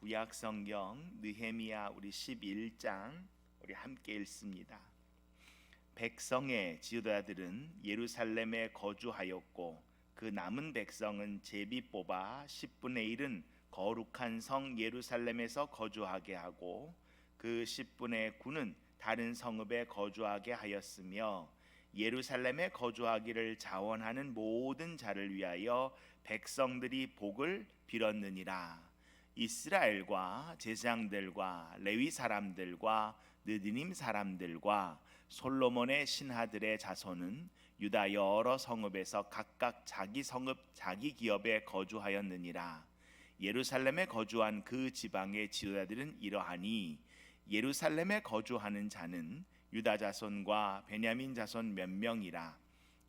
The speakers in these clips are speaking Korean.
구약 성경 느헤미야 우리 11장 우리 함께 읽습니다. 백성의 지도자들은 예루살렘에 거주하였고 그 남은 백성은 제비 뽑아 10분의 1은 거룩한 성 예루살렘에서 거주하게 하고 그 10분의 9는 다른 성읍에 거주하게 하였으며 예루살렘에 거주하기를 자원하는 모든 자를 위하여 백성들이 복을 빌었느니라. 이스라엘과 제사장들과 레위 사람들과 느디님 사람들과 솔로몬의 신하들의 자손은 유다 여러 성읍에서 각각 자기 성읍 자기 기업에 거주하였느니라. 예루살렘에 거주한 그 지방의 지도자들은 이러하니 예루살렘에 거주하는 자는 유다 자손과 베냐민 자손 몇 명이라.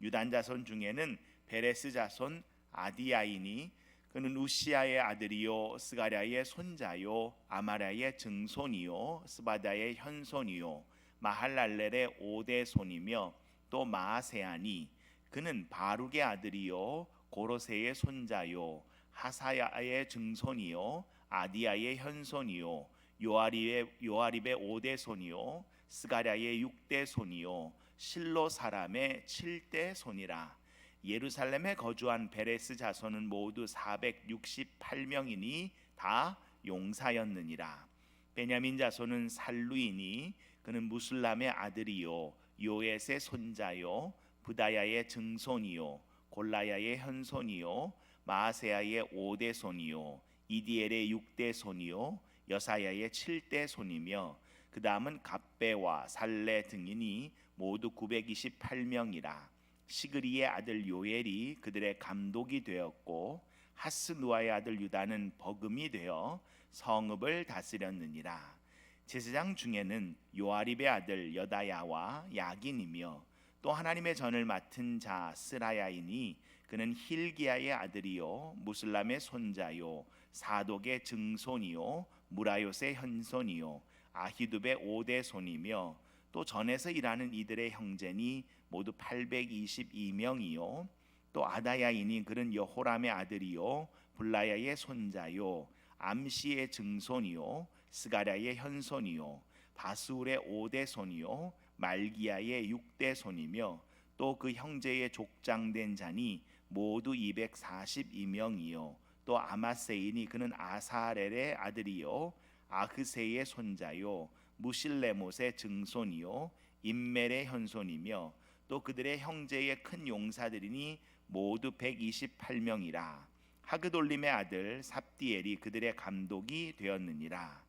유단 자손 중에는 베레스 자손 아디야이니 그는 우시아의 아들이요 스가랴의 손자요 아마랴의 증손이요 스바다의 현손이요 마할랄렐의 오대 손이며 또 마아세아니 그는 바룩의 아들이요 고로세의 손자요 하사야의 증손이요 아디야의 현손이요 요아립의 요아립의 오대 손이요 스가랴의 육대 손이요 실로 사람의 칠대 손이라 예루살렘에 거주한 베레스 자손은 모두 468명이니 다 용사였느니라. 베냐민 자손은 살루이니 그는 무슬람의 아들이요 요엣의 손자요 부다야의 증손이요 골라야의 현손이요 마아세야의 오대 손이요 이디엘의 육대 손이요 여사야의 칠대 손이며 그 다음은 갑배와 살레 등이니 모두 928명이라 시그리의 아들 요엘이 그들의 감독이 되었고 하스누아의 아들 유다는 버금이 되어 성읍을 다스렸느니라. 제사장 중에는 요아립의 아들 여다야와 야긴이며 또 하나님의 전을 맡은 자 스라야이니 그는 힐기야의 아들이요 무슬람의 손자요 사독의 증손이요 무라요의 현손이요 아히두의 오대 손이며 또 전에서 일하는 이들의 형제니 모두 822명이요. 또 아다야이니 그는 여호람의 아들이요. 블라야의 손자요. 암시의 증손이요. 스가랴의 현손이요. 바수울의 오대 손이요. 말기야의 육대 손이며 또 그 형제의 족장된 자니 모두 242명이요. 또 아마세인이 그는 아사렐의 아들이요. 아흐세의 손자요 무실레못의 증손이요 임멜의 현손이며 또 그들의 형제의 큰 용사들이니 모두 128명이라. 하그돌림의 아들 삽디엘이 그들의 감독이 되었느니라.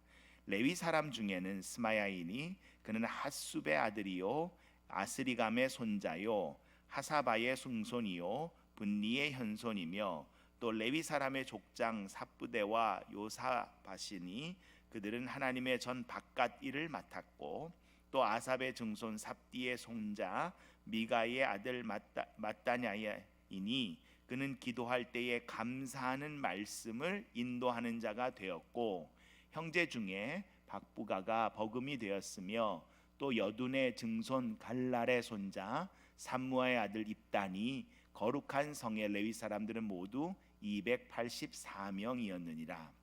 레위 사람 중에는 스마야이니 그는 핫숲의 아들이요 아스리감의 손자요 하사바의 숭손이요 분리의 현손이며 또 레위 사람의 족장 삽부대와 요사바시니 그들은 하나님의 전 바깥 일을 맡았고 또 아삽의 증손 삽디의 손자 미가의 아들 마따, 마따냐이니 그는 기도할 때에 감사하는 말씀을 인도하는 자가 되었고 형제 중에 박부가가 버금이 되었으며 또 여둔의 증손 갈랄의 손자 삼무아의 아들 입단이 거룩한 성의 레위 사람들은 모두 284명이었느니라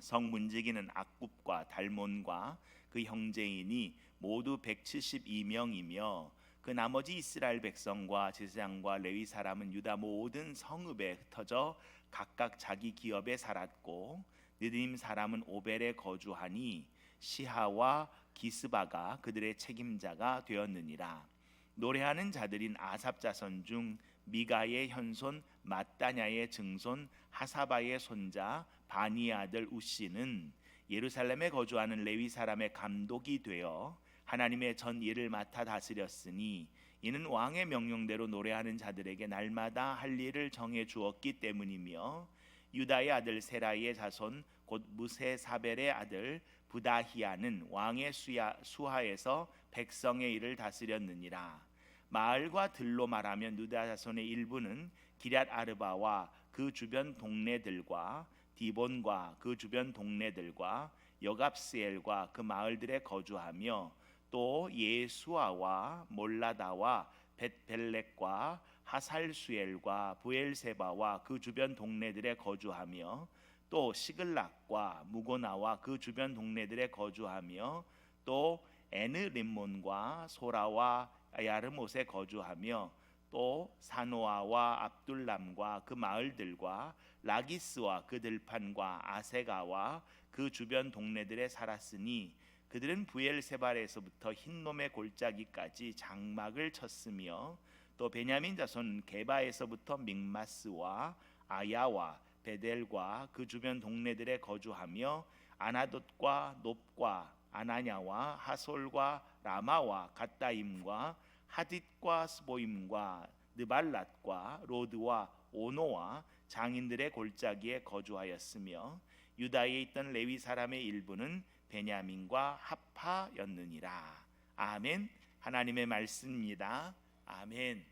성문지기는 악굽과 달몬과 그 형제인이 모두 172명이며 그 나머지 이스라엘 백성과 제사장과 레위 사람은 유다 모든 성읍에 흩어져 각각 자기 기업에 살았고 느림 사람은 오벨에 거주하니 시하와 기스바가 그들의 책임자가 되었느니라. 노래하는 자들인 아삽 자손 중 미가의 현손 마따냐의 증손 하사바의 손자 바니 아들 우시는 예루살렘에 거주하는 레위 사람의 감독이 되어 하나님의 전 일을 맡아 다스렸으니 이는 왕의 명령대로 노래하는 자들에게 날마다 할 일을 정해 주었기 때문이며 유다의 아들 세라의 자손 곧 무세사벨의 아들 부다히아는 왕의 수야, 수하에서 백성의 일을 다스렸느니라. 마을과 들로 말하면 유다 자손의 일부는 기럇 아르바와 그 주변 동네들과 디본과 그 주변 동네들과 여갑스엘과 그 마을들에 거주하며 또 예수아와 몰라다와 벳벨렉과 하살수엘과 부엘세바와 그 주변 동네들에 거주하며 또 시글락과 무고나와 그 주변 동네들에 거주하며 또 에느림몬과 소라와 야르못에 거주하며 또 사노아와 압둘람과 그 마을들과 라기스와 그 들판과 아세가와 그 주변 동네들에 살았으니 그들은 부엘세발에서부터 흰놈의 골짜기까지 장막을 쳤으며 또 베냐민 자손 게바에서부터 믹마스와 아야와 베델과 그 주변 동네들에 거주하며 아나돗과 높과 아나냐와 하솔과 라마와 갓다임과 하딧과 스보임과 느발랏과 로드와 오노와 장인들의 골짜기에 거주하였으며 유다에 있던 레위 사람의 일부는 베냐민과 하파였느니라. 아멘. 하나님의 말씀입니다. 아멘.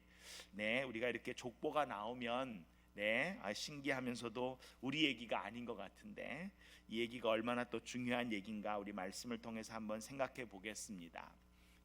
네, 우리가 이렇게 족보가 나오면 네, 아, 신기하면서도 우리 얘기가 아닌 것 같은데 이 얘기가 얼마나 또 중요한 얘기인가 우리 말씀을 통해서 한번 생각해 보겠습니다.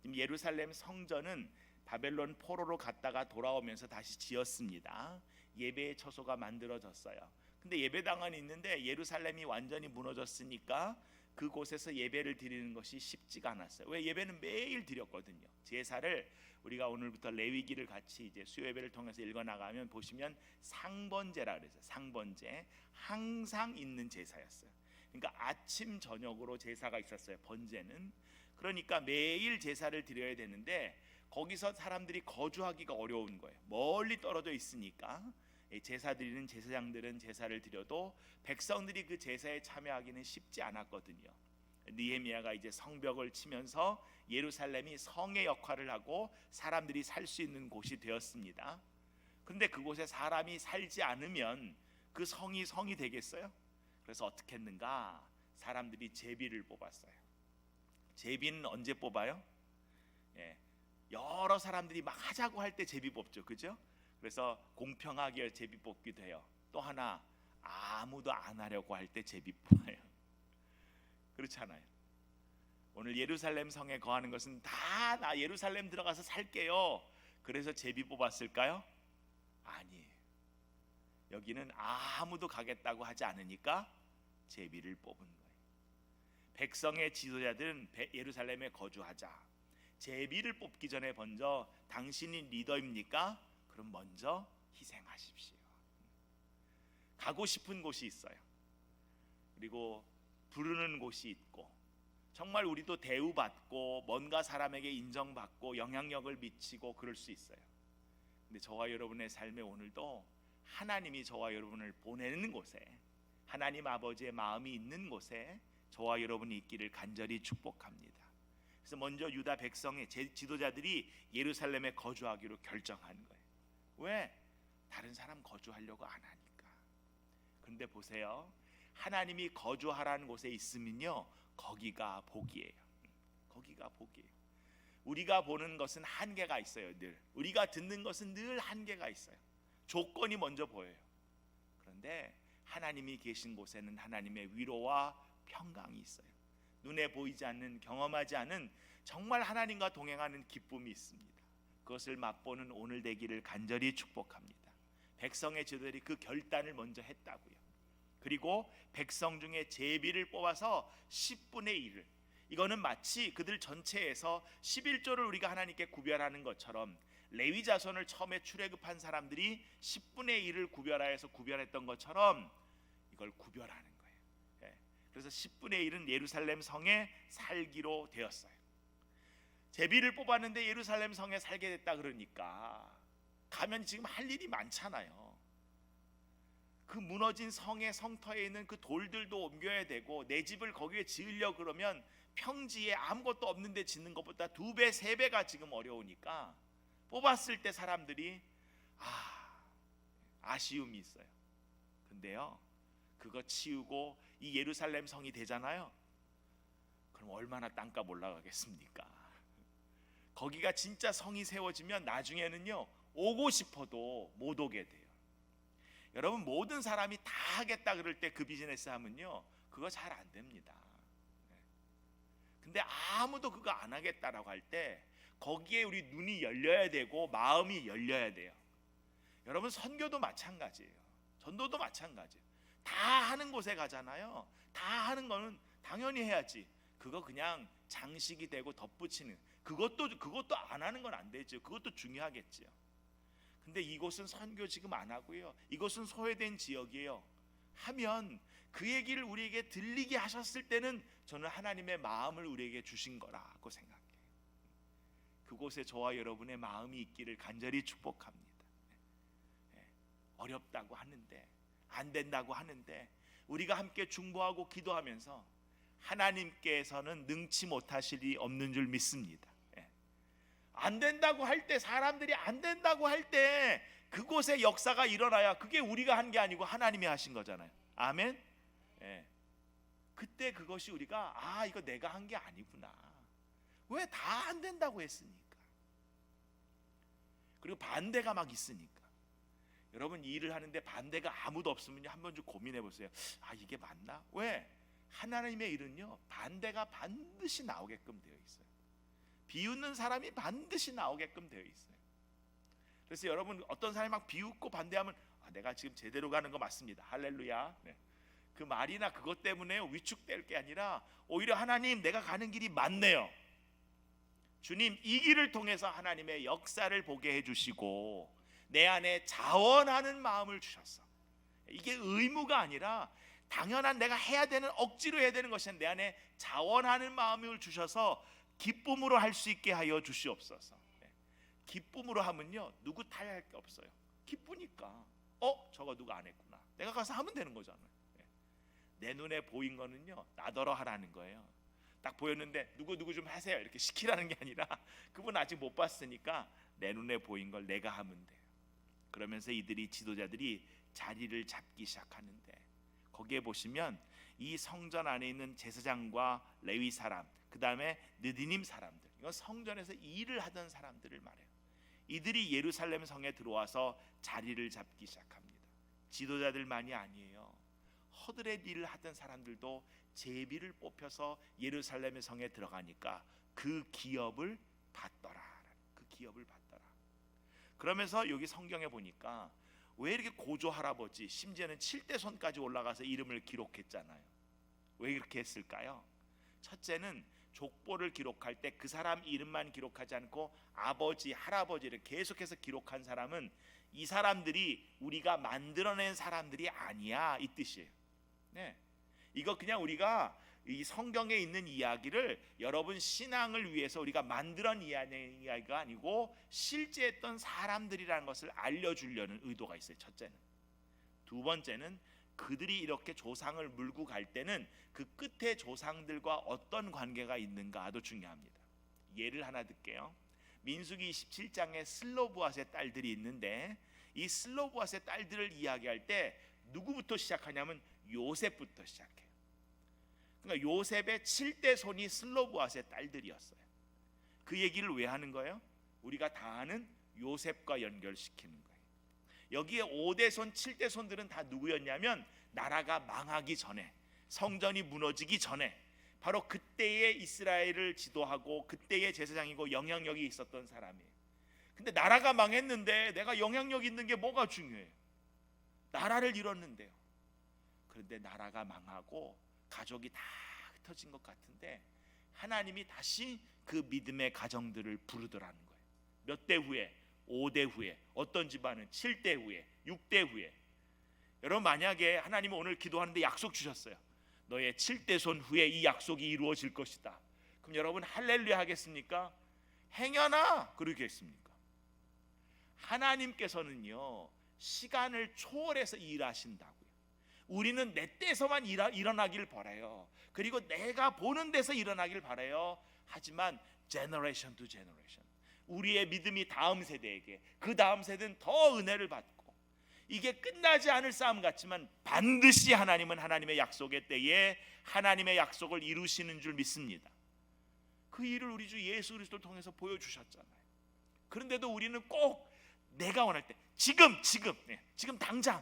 지금 예루살렘 성전은 바벨론 포로로 갔다가 돌아오면서 다시 지었습니다. 예배의 처소가 만들어졌어요. 근데 예배당은 있는데 예루살렘이 완전히 무너졌으니까 그곳에서 예배를 드리는 것이 쉽지가 않았어요. 왜 예배는 매일 드렸거든요. 제사를 우리가 오늘부터 레위기를 같이 이제 수요 예배를 통해서 읽어 나가면 보시면 상번제라 그래서 상번제 항상 있는 제사였어요. 그러니까 아침 저녁으로 제사가 있었어요. 번제는 그러니까 매일 제사를 드려야 되는데 거기서 사람들이 거주하기가 어려운 거예요. 멀리 떨어져 있으니까 제사 드리는 제사장들은 제사를 드려도 백성들이 그 제사에 참여하기는 쉽지 않았거든요. 느헤미야가 이제 성벽을 치면서 예루살렘이 성의 역할을 하고 사람들이 살 수 있는 곳이 되었습니다. 그런데 그곳에 사람이 살지 않으면 그 성이 성이 되겠어요? 그래서 어떻게 했는가? 사람들이 제비를 뽑았어요. 제비는 언제 뽑아요? 예, 여러 사람들이 막 하자고 할 때 제비 뽑죠, 그죠? 그래서 공평하게 제비 뽑기도 해요. 또 하나 아무도 안 하려고 할 때 제비 뽑아요. 그렇잖아요. 오늘 예루살렘 성에 거하는 것은 다 나 예루살렘 들어가서 살게요. 그래서 제비 뽑았을까요? 아니에요. 여기는 아무도 가겠다고 하지 않으니까 제비를 뽑은. 백성의 지도자들은 예루살렘에 거주하자. 제비를 뽑기 전에 먼저 당신이 리더입니까? 그럼 먼저 희생하십시오. 가고 싶은 곳이 있어요. 그리고 부르는 곳이 있고 정말 우리도 대우받고 뭔가 사람에게 인정받고 영향력을 미치고 그럴 수 있어요. 근데 저와 여러분의 삶에 오늘도 하나님이 저와 여러분을 보내는 곳에 하나님 아버지의 마음이 있는 곳에 저와 여러분이 있기를 간절히 축복합니다. 그래서 먼저 유다 백성의 지도자들이 예루살렘에 거주하기로 결정한 거예요. 왜? 다른 사람 거주하려고 안 하니까. 그런데 보세요. 하나님이 거주하라는 곳에 있으면요. 거기가 복이에요. 거기가 복이에요. 우리가 보는 것은 한계가 있어요. 늘. 우리가 듣는 것은 늘 한계가 있어요. 조건이 먼저 보여요. 그런데 하나님이 계신 곳에는 하나님의 위로와 평강이 있어요. 눈에 보이지 않는 경험하지 않은 정말 하나님과 동행하는 기쁨이 있습니다. 그것을 맛보는 오늘 되기를 간절히 축복합니다. 백성의 제들이 그 결단을 먼저 했다고요. 그리고 백성 중에 제비를 뽑아서 10분의 1을 이거는 마치 그들 전체에서 11조를 우리가 하나님께 구별하는 것처럼 레위 자손을 처음에 출애굽한 사람들이 10분의 1을 구별하여서 구별했던 것처럼 이걸 구별하는. 그래서 10분의 1은 예루살렘 성에 살기로 되었어요. 제비를 뽑았는데 예루살렘 성에 살게 됐다 그러니까 가면 지금 할 일이 많잖아요. 그 무너진 성의 성터에 있는 그 돌들도 옮겨야 되고 내 집을 거기에 지으려 그러면 평지에 아무것도 없는데 짓는 것보다 두 배, 세 배가 지금 어려우니까 뽑았을 때 사람들이 아 아쉬움이 있어요. 근데요 그거 치우고 이 예루살렘 성이 되잖아요. 그럼 얼마나 땅값 올라가겠습니까? 거기가 진짜 성이 세워지면 나중에는요 오고 싶어도 못 오게 돼요. 여러분 모든 사람이 다 하겠다 그럴 때 그 비즈니스 하면요 그거 잘 안 됩니다. 네. 근데 아무도 그거 안 하겠다라고 할 때 거기에 우리 눈이 열려야 되고 마음이 열려야 돼요. 여러분 선교도 마찬가지예요. 전도도 마찬가지예요. 다 하는 곳에 가잖아요. 다 하는 거는 당연히 해야지. 그거 그냥 장식이 되고 덧붙이는 그것도 그것도 안 하는 건 안 되죠. 그것도 중요하겠지요. 근데 이곳은 선교 지금 안 하고요. 이곳은 소외된 지역이에요. 하면 그 얘기를 우리에게 들리게 하셨을 때는 저는 하나님의 마음을 우리에게 주신 거라고 생각해요. 그곳에 저와 여러분의 마음이 있기를 간절히 축복합니다. 예, 어렵다고 하는데 안 된다고 하는데 우리가 함께 중보하고 기도하면서 하나님께서는 능치 못하실 이 없는 줄 믿습니다. 예. 안 된다고 할 때 사람들이 안 된다고 할 때 그곳에 역사가 일어나야 그게 우리가 한 게 아니고 하나님이 하신 거잖아요. 아멘. 예. 그때 그것이 우리가 아 이거 내가 한 게 아니구나. 왜 다 안 된다고 했으니까. 그리고 반대가 막 있으니까. 여러분 일을 하는데 반대가 아무도 없으면 한번 좀 고민해 보세요. 아 이게 맞나? 왜? 하나님의 일은요 반대가 반드시 나오게끔 되어 있어요. 비웃는 사람이 반드시 나오게끔 되어 있어요. 그래서 여러분 어떤 사람이 막 비웃고 반대하면 아, 내가 지금 제대로 가는 거 맞습니다. 할렐루야. 네. 그 말이나 그것 때문에 위축될 게 아니라 오히려 하나님 내가 가는 길이 맞네요. 주님 이 길을 통해서 하나님의 역사를 보게 해주시고 내 안에 자원하는 마음을 주셨어. 이게 의무가 아니라 당연한 내가 해야 되는 억지로 해야 되는 것이 내 안에 자원하는 마음을 주셔서 기쁨으로 할 수 있게 하여 주시옵소서. 네. 기쁨으로 하면요 누구 탈할 게 없어요. 기쁘니까 어 저거 누가 안 했구나. 내가 가서 하면 되는 거잖아요. 네. 내 눈에 보인 거는요 나더러 하라는 거예요. 딱 보였는데 누구 누구 좀 하세요 이렇게 시키라는 게 아니라 그분 아직 못 봤으니까 내 눈에 보인 걸 내가 하면 돼요. 그러면서 이들이 지도자들이 자리를 잡기 시작하는데 거기에 보시면 이 성전 안에 있는 제사장과 레위 사람, 그 다음에 느디님 사람들, 이건 성전에서 일을 하던 사람들을 말해요. 이들이 예루살렘 성에 들어와서 자리를 잡기 시작합니다. 지도자들만이 아니에요. 허드렛 일을 하던 사람들도 제비를 뽑혀서 예루살렘의 성에 들어가니까 그 기업을 받더라. 그 기업을 받더라. 그러면서 여기 성경에 보니까 왜 이렇게 고조 할아버지 심지어는 7대 손까지 올라가서 이름을 기록했잖아요. 왜 그렇게 했을까요? 첫째는 족보를 기록할 때 그 사람 이름만 기록하지 않고 아버지, 할아버지를 계속해서 기록한 사람은 이 사람들이 우리가 만들어낸 사람들이 아니야 이 뜻이에요. 네, 이거 그냥 우리가 이 성경에 있는 이야기를 여러분 신앙을 위해서 우리가 만들어낸 이야기가 아니고 실제 했던 사람들이라는 것을 알려주려는 의도가 있어요. 첫째는. 두 번째는 그들이 이렇게 조상을 물고 갈 때는 그 끝에 조상들과 어떤 관계가 있는가도 중요합니다. 예를 하나 들게요. 민수기 27장에 슬로브앗의 딸들이 있는데 이 슬로브앗의 딸들을 이야기할 때 누구부터 시작하냐면 요셉부터 시작해요. 그러니까 요셉의 7대 손이 슬로브앗의 딸들이었어요. 그 얘기를 왜 하는 거예요? 우리가 다 아는 요셉과 연결시키는 거예요. 여기에 5대 손, 7대 손들은 다 누구였냐면 나라가 망하기 전에 성전이 무너지기 전에 바로 그때의 이스라엘을 지도하고 그때의 제사장이고 영향력이 있었던 사람이에요. 근데 나라가 망했는데 내가 영향력 있는 게 뭐가 중요해요? 나라를 잃었는데요. 그런데 나라가 망하고 가족이 다 흩어진 것 같은데 하나님이 다시 그 믿음의 가정들을 부르더라는 거예요. 몇 대 후에 5대 후에 어떤 집안은 7대 후에 6대 후에 여러분 만약에 하나님은 오늘 기도하는데 약속 주셨어요. 너의 7대 손 후에 이 약속이 이루어질 것이다. 그럼 여러분 할렐루야 하겠습니까? 행여나 그러겠습니까? 하나님께서는요 시간을 초월해서 일하신다고요. 우리는 내 때서만 일하, 일어나길 바래요. 그리고 내가 보는 데서 일어나길 바래요. 하지만 generation to generation 우리의 믿음이 다음 세대에게 그 다음 세대는 더 은혜를 받고 이게 끝나지 않을 싸움 같지만 반드시 하나님은 하나님의 약속의 때에 하나님의 약속을 이루시는 줄 믿습니다. 그 일을 우리 주 예수 그리스도를 통해서 보여주셨잖아요. 그런데도 우리는 꼭 내가 원할 때 지금 지금 네, 지금 당장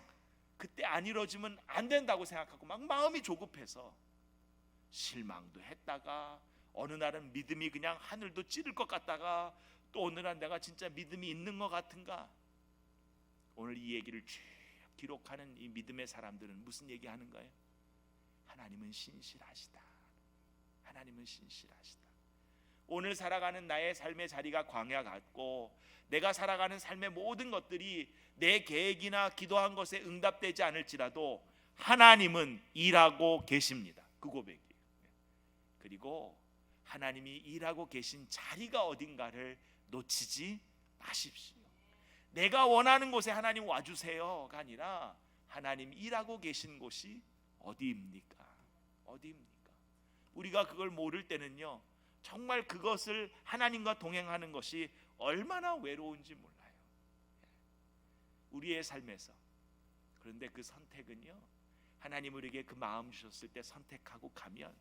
그때 안 이루어지면 안 된다고 생각하고 막 마음이 조급해서 실망도 했다가 어느 날은 믿음이 그냥 하늘도 찌를 것 같다가 또 어느 날 내가 진짜 믿음이 있는 것 같은가 오늘 이 얘기를 쭉 기록하는 이 믿음의 사람들은 무슨 얘기하는 거예요? 하나님은 신실하시다. 하나님은 신실하시다. 오늘 살아가는 나의 삶의 자리가 광야 같고 내가 살아가는 삶의 모든 것들이 내 계획이나 기도한 것에 응답되지 않을지라도 하나님은 일하고 계십니다. 그 고백이에요. 그리고 하나님이 일하고 계신 자리가 어딘가를 놓치지 마십시오. 내가 원하는 곳에 하나님 와주세요가 아니라 하나님 일하고 계신 곳이 어디입니까? 어디입니까? 우리가 그걸 모를 때는요, 정말 그것을 하나님과 동행하는 것이 얼마나 외로운지 몰라요. 우리의 삶에서 그런데 그 선택은요, 하나님 우리에게 그 마음 주셨을 때 선택하고 가면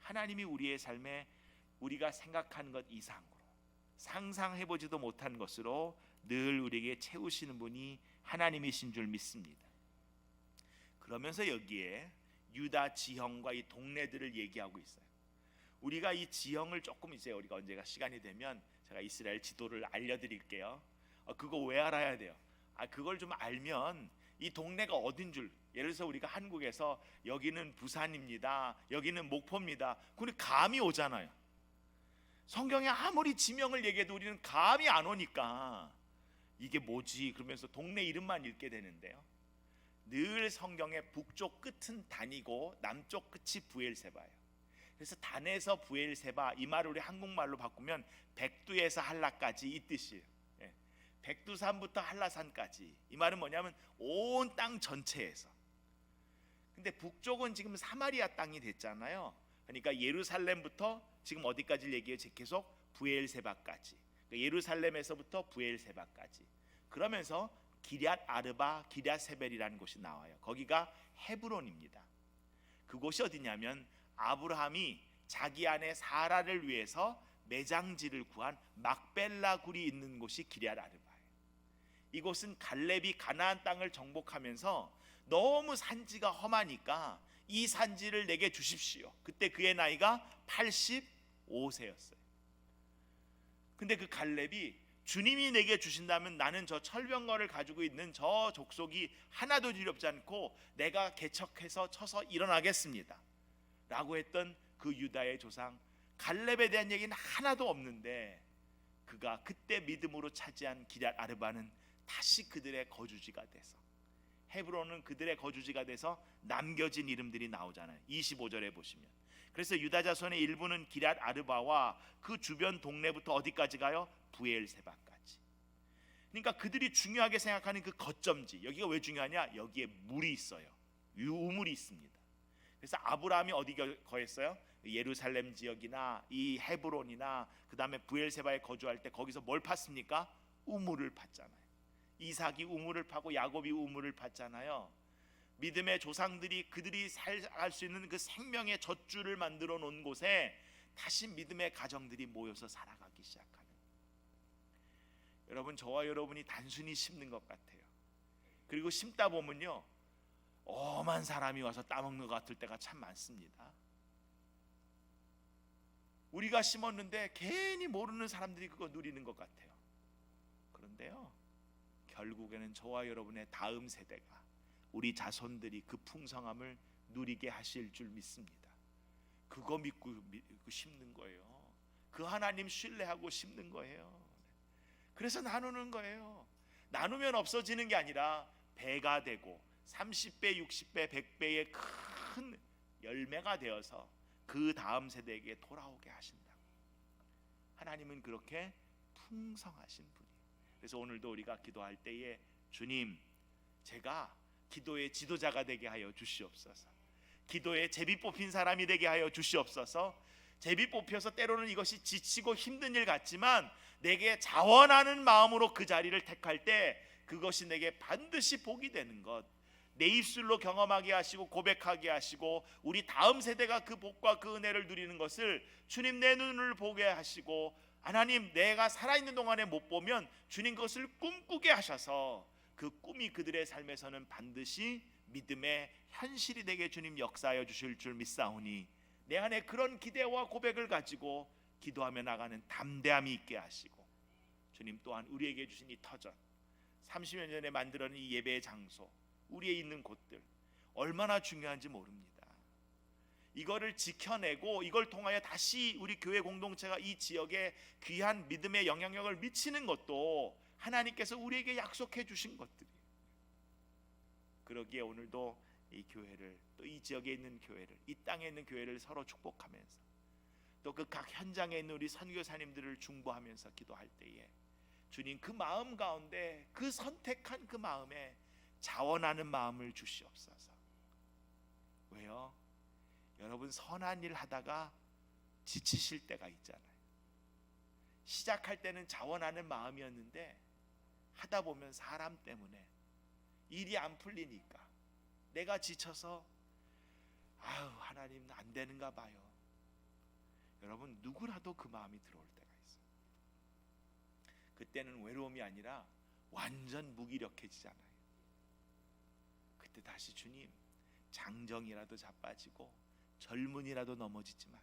하나님이 우리의 삶에 우리가 생각하는 것 이상으로 상상해 보지도 못한 것으로 늘 우리에게 채우시는 분이 하나님이신 줄 믿습니다. 그러면서 여기에 유다 지형과 이 동네들을 얘기하고 있어요. 우리가 이 지형을 조금 이제 우리가 언제가 시간이 되면 제가 이스라엘 지도를 알려드릴게요. 어, 그거 왜 알아야 돼요? 아 그걸 좀 알면 이 동네가 어딘 줄 예를 들어서 우리가 한국에서 여기는 부산입니다. 여기는 목포입니다. 그니 감이 오잖아요. 성경에 아무리 지명을 얘기해도 우리는 감이 안 오니까 이게 뭐지? 그러면서 동네 이름만 읽게 되는데요. 늘 성경의 북쪽 끝은 단이고 남쪽 끝이 부엘세바예요. 그래서 단에서 부엘세바 이 말을 우리 한국말로 바꾸면 백두에서 한라까지 이 뜻이에요. 예. 백두산부터 한라산까지 이 말은 뭐냐면 온 땅 전체에서. 근데 북쪽은 지금 사마리아 땅이 됐잖아요. 그러니까 예루살렘부터 지금 어디까지 얘기해요? 계속 부엘세바까지. 그러니까 예루살렘에서부터 부엘세바까지. 그러면서 기럇 아르바, 기럇 세벨이라는 곳이 나와요. 거기가 헤브론입니다. 그곳이 어디냐면 아브라함이 자기 아내 사라를 위해서 매장지를 구한 막벨라 굴이 있는 곳이 기럇 아르바예요. 이곳은 갈렙이 가나안 땅을 정복하면서 너무 산지가 험하니까 이 산지를 내게 주십시오. 그때 그의 나이가 85세였어요. 근데 그 갈렙이 주님이 내게 주신다면 나는 저 철병거를 가지고 있는 저 족속이 하나도 두렵지 않고 내가 개척해서 쳐서 일어나겠습니다. 라고 했던 그 유다의 조상 갈렙에 대한 얘기는 하나도 없는데 그가 그때 믿음으로 차지한 기럇 아르바는 다시 그들의 거주지가 돼서 헤브론은 그들의 거주지가 돼서 남겨진 이름들이 나오잖아요. 25절에 보시면. 그래서 유다 자손의 일부는 기럇 아르바와 그 주변 동네부터 어디까지 가요? 부엘세바까지. 그러니까 그들이 중요하게 생각하는 그 거점지 여기가 왜 중요하냐? 여기에 물이 있어요. 우물이 있습니다. 그래서 아브라함이 어디 거했어요? 예루살렘 지역이나 이 헤브론이나 그 다음에 부엘세바에 거주할 때 거기서 뭘 팠습니까? 우물을 팠잖아요. 이삭이 우물을 파고 야곱이 우물을 팠잖아요. 믿음의 조상들이 그들이 살 수 있는 그 생명의 젖줄을 만들어 놓은 곳에 다시 믿음의 가정들이 모여서 살아가기 시작하는. 여러분 저와 여러분이 단순히 심는 것 같아요. 그리고 심다 보면요. 엄한 사람이 와서 따먹는 것 같을 때가 참 많습니다. 우리가 심었는데 괜히 모르는 사람들이 그거 누리는 것 같아요. 그런데요. 결국에는 저와 여러분의 다음 세대가 우리 자손들이 그 풍성함을 누리게 하실 줄 믿습니다. 그거 믿고, 믿고 심는 거예요. 그 하나님 신뢰하고 심는 거예요. 그래서 나누는 거예요. 나누면 없어지는 게 아니라 배가 되고 30배, 60배, 100배의 큰 열매가 되어서 그 다음 세대에게 돌아오게 하신다. 하나님은 그렇게 풍성하신 분. 그래서 오늘도 우리가 기도할 때에 주님 제가 기도의 지도자가 되게 하여 주시옵소서. 기도에 제비 뽑힌 사람이 되게 하여 주시옵소서. 제비 뽑혀서 때로는 이것이 지치고 힘든 일 같지만 내게 자원하는 마음으로 그 자리를 택할 때 그것이 내게 반드시 복이 되는 것. 내 입술로 경험하게 하시고 고백하게 하시고 우리 다음 세대가 그 복과 그 은혜를 누리는 것을 주님 내 눈을 보게 하시고 하나님 내가 살아있는 동안에 못 보면 주님 그것을 꿈꾸게 하셔서 그 꿈이 그들의 삶에서는 반드시 믿음의 현실이 되게 주님 역사하여 주실 줄 믿사오니 내 안에 그런 기대와 고백을 가지고 기도하며 나가는 담대함이 있게 하시고 주님 또한 우리에게 주신 이 터전 30년 전에 만들어낸 이 예배의 장소 우리의 있는 곳들 얼마나 중요한지 모릅니다. 이거를 지켜내고 이걸 통하여 다시 우리 교회 공동체가 이 지역에 귀한 믿음의 영향력을 미치는 것도 하나님께서 우리에게 약속해 주신 것들이. 그러기에 오늘도 이 교회를 또 이 지역에 있는 교회를 이 땅에 있는 교회를 서로 축복하면서 또 그 각 현장에 있는 우리 선교사님들을 중보하면서 기도할 때에 주님 그 마음 가운데 그 선택한 그 마음에 자원하는 마음을 주시옵소서. 왜요? 여러분 선한 일 하다가 지치실 때가 있잖아요. 시작할 때는 자원하는 마음이었는데 하다 보면 사람 때문에 일이 안 풀리니까 내가 지쳐서 아유 하나님 안 되는가 봐요. 여러분 누구라도 그 마음이 들어올 때가 있어요. 그때는 외로움이 아니라 완전 무기력해지잖아요. 그때 다시 주님 장정이라도 자빠지고 젊은이라도 넘어지지만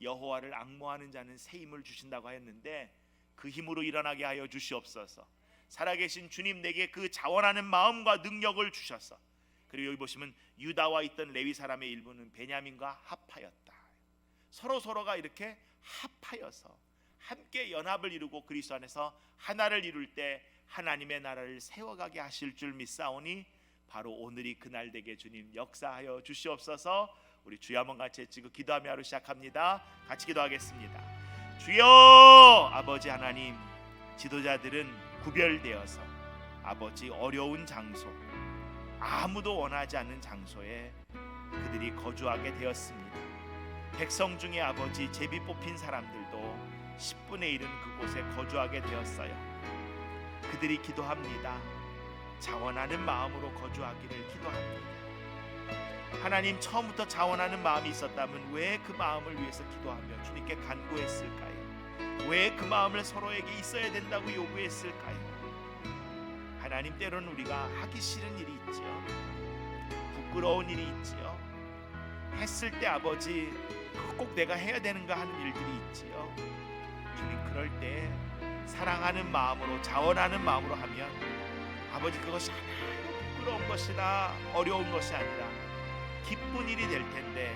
여호와를 악모하는 자는 새 힘을 주신다고 했는데 그 힘으로 일어나게 하여 주시옵소서. 살아계신 주님 내게 그 자원하는 마음과 능력을 주셔서 그리고 여기 보시면 유다와 있던 레위 사람의 일부는 베냐민과 합하였다. 서로 서로가 이렇게 합하여서 함께 연합을 이루고 그리스도 안에서 하나를 이룰 때 하나님의 나라를 세워가게 하실 줄 믿사오니 바로 오늘이 그날 되게 주님 역사하여 주시옵소서. 우리 주여 한번 같이 외치고 기도하며 하루 시작합니다. 같이 기도하겠습니다. 주여 아버지 하나님 지도자들은 구별되어서 아버지 어려운 장소 아무도 원하지 않는 장소에 그들이 거주하게 되었습니다. 백성 중에 아버지 제비 뽑힌 사람들도 10분의 1은 그곳에 거주하게 되었어요. 그들이 기도합니다. 자원하는 마음으로 거주하기를 기도합니다. 하나님 처음부터 자원하는 마음이 있었다면 왜 그 마음을 위해서 기도하며 주님께 간구했을까요? 왜 그 마음을 서로에게 있어야 된다고 요구했을까요? 하나님 때로는 우리가 하기 싫은 일이 있지요. 부끄러운 일이 있지요. 했을 때 아버지 꼭 내가 해야 되는가 하는 일들이 있지요. 주님 그럴 때 사랑하는 마음으로 자원하는 마음으로 하면 아버지 그것이 하나도 부끄러운 것이나 어려운 것이 아니라 기쁜 일이 될 텐데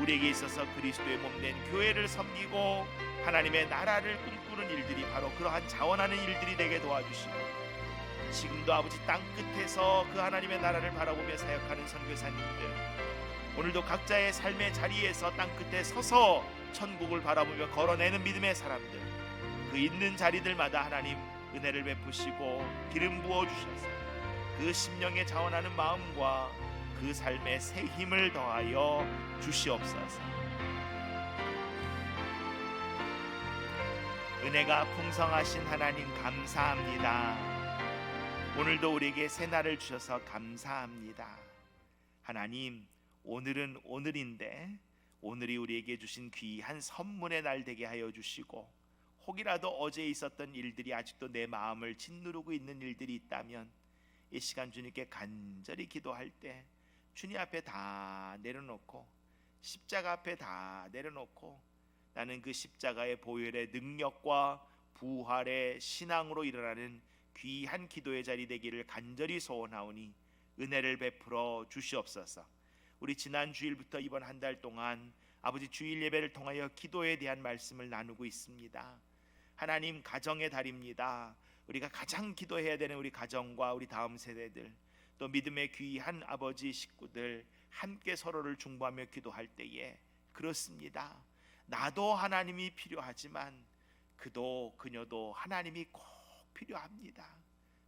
우리에게 있어서 그리스도의 몸된 교회를 섬기고 하나님의 나라를 꿈꾸는 일들이 바로 그러한 자원하는 일들이 되게 도와주시고 지금도 아버지 땅 끝에서 그 하나님의 나라를 바라보며 사역하는 선교사님들 오늘도 각자의 삶의 자리에서 땅 끝에 서서 천국을 바라보며 걸어내는 믿음의 사람들 그 있는 자리들마다 하나님 은혜를 베푸시고 기름 부어 주셔서 그 심령에 자원하는 마음과 그 삶에 새 힘을 더하여 주시옵소서. 은혜가 풍성하신 하나님 감사합니다. 오늘도 우리에게 새 날을 주셔서 감사합니다. 하나님, 오늘은 오늘인데 오늘이 우리에게 주신 귀한 선물의 날 되게 하여 주시고 혹이라도 어제 있었던 일들이 아직도 내 마음을 짓누르고 있는 일들이 있다면 이 시간 주님께 간절히 기도할 때 주님 앞에 다 내려놓고 십자가 앞에 다 내려놓고 나는 그 십자가의 보혈의 능력과 부활의 신앙으로 일어나는 귀한 기도의 자리 되기를 간절히 소원하오니 은혜를 베풀어 주시옵소서. 우리 지난 주일부터 이번 한 달 동안 아버지 주일 예배를 통하여 기도에 대한 말씀을 나누고 있습니다. 하나님 가정의 달입니다. 우리가 가장 기도해야 되는 우리 가정과 우리 다음 세대들 또 믿음의 귀한 아버지 식구들 함께 서로를 중보하며 기도할 때에 그렇습니다. 나도 하나님이 필요하지만 그도 그녀도 하나님이 꼭 필요합니다.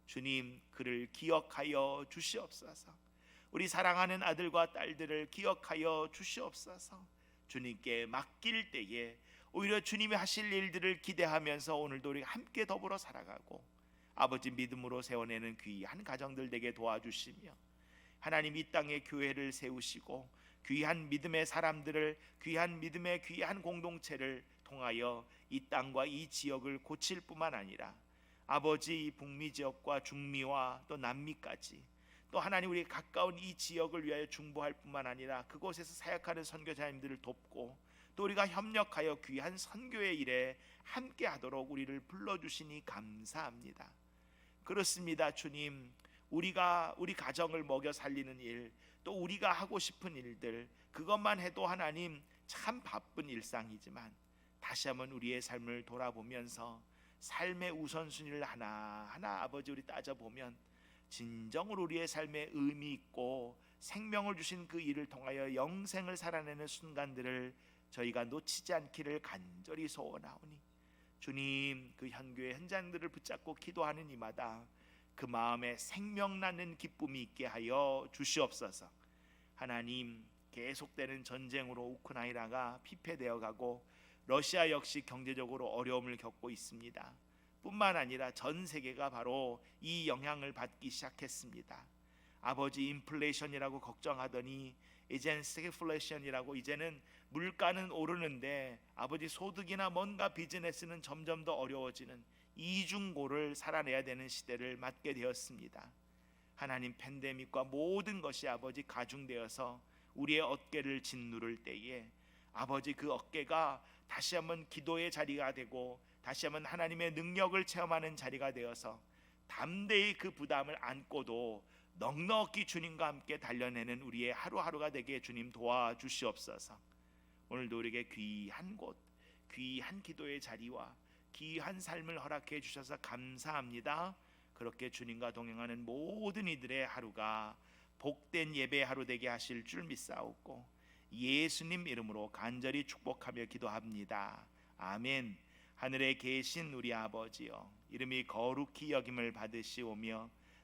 주님 그를 기억하여 주시옵소서. 우리 사랑하는 아들과 딸들을 기억하여 주시옵소서. 주님께 맡길 때에 오히려 주님이 하실 일들을 기대하면서 오늘도 우리 함께 더불어 살아가고 아버지 믿음으로 세워내는 귀한 가정들 되게 도와주시며 하나님 이 땅에 교회를 세우시고 귀한 믿음의 사람들을 귀한 믿음의 귀한 공동체를 통하여 이 땅과 이 지역을 고칠 뿐만 아니라 아버지 이 북미 지역과 중미와 또 남미까지 또 하나님 우리 가까운 이 지역을 위하여 중보할 뿐만 아니라 그곳에서 사역하는 선교사님들을 돕고 또 우리가 협력하여 귀한 선교의 일에 함께 하도록 우리를 불러 주시니 감사합니다. 그렇습니다. 주님. 우리가 우리 가정을 먹여 살리는 일, 또 우리가 하고 싶은 일들 그것만 해도 하나님 참 바쁜 일상이지만 다시 한번 우리의 삶을 돌아보면서 삶의 우선순위를 하나 하나 아버지 우리 따져 보면 진정으로 우리의 삶에 의미 있고 생명을 주신 그 일을 통하여 영생을 살아내는 순간들을 저희가 놓치지 않기를 간절히 소원하오니 주님 그 현교의 현장들을 붙잡고 기도하는 이마다 그 마음에 생명 나는 기쁨이 있게 하여 주시옵소서. 하나님 계속되는 전쟁으로 우크라이나가 피폐되어 가고 러시아 역시 경제적으로 어려움을 겪고 있습니다. 뿐만 아니라 전 세계가 바로 이 영향을 받기 시작했습니다. 아버지 인플레이션이라고 걱정하더니 이젠 스태플레이션이라고 이제는 물가는 오르는데 아버지 소득이나 뭔가 비즈니스는 점점 더 어려워지는 이중고를 살아내야 되는 시대를 맞게 되었습니다. 하나님 팬데믹과 모든 것이 아버지 가중되어서 우리의 어깨를 짓누를 때에 아버지 그 어깨가 다시 한번 기도의 자리가 되고 다시 한번 하나님의 능력을 체험하는 자리가 되어서 담대히 그 부담을 안고도 넉넉히 주님과 함께 달려내는 우리의 하루하루가 되게 주님 도와주시옵소서. 오늘도 우리에게 귀한 곳, 귀한 기도의 자리와 귀한 삶을 허락해 주셔서 감사합니다. 그렇게 주님과 동행하는 모든 이들의 하루가 복된 예배 하루 되게 하실 줄 믿사옵고 예수님 이름으로 간절히 축복하며 기도합니다. 아멘. 하늘에 계신 우리 아버지여 이름이 거룩히 여김을 받으시오며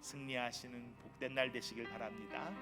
승리하시는 복된 날 되시길 바랍니다.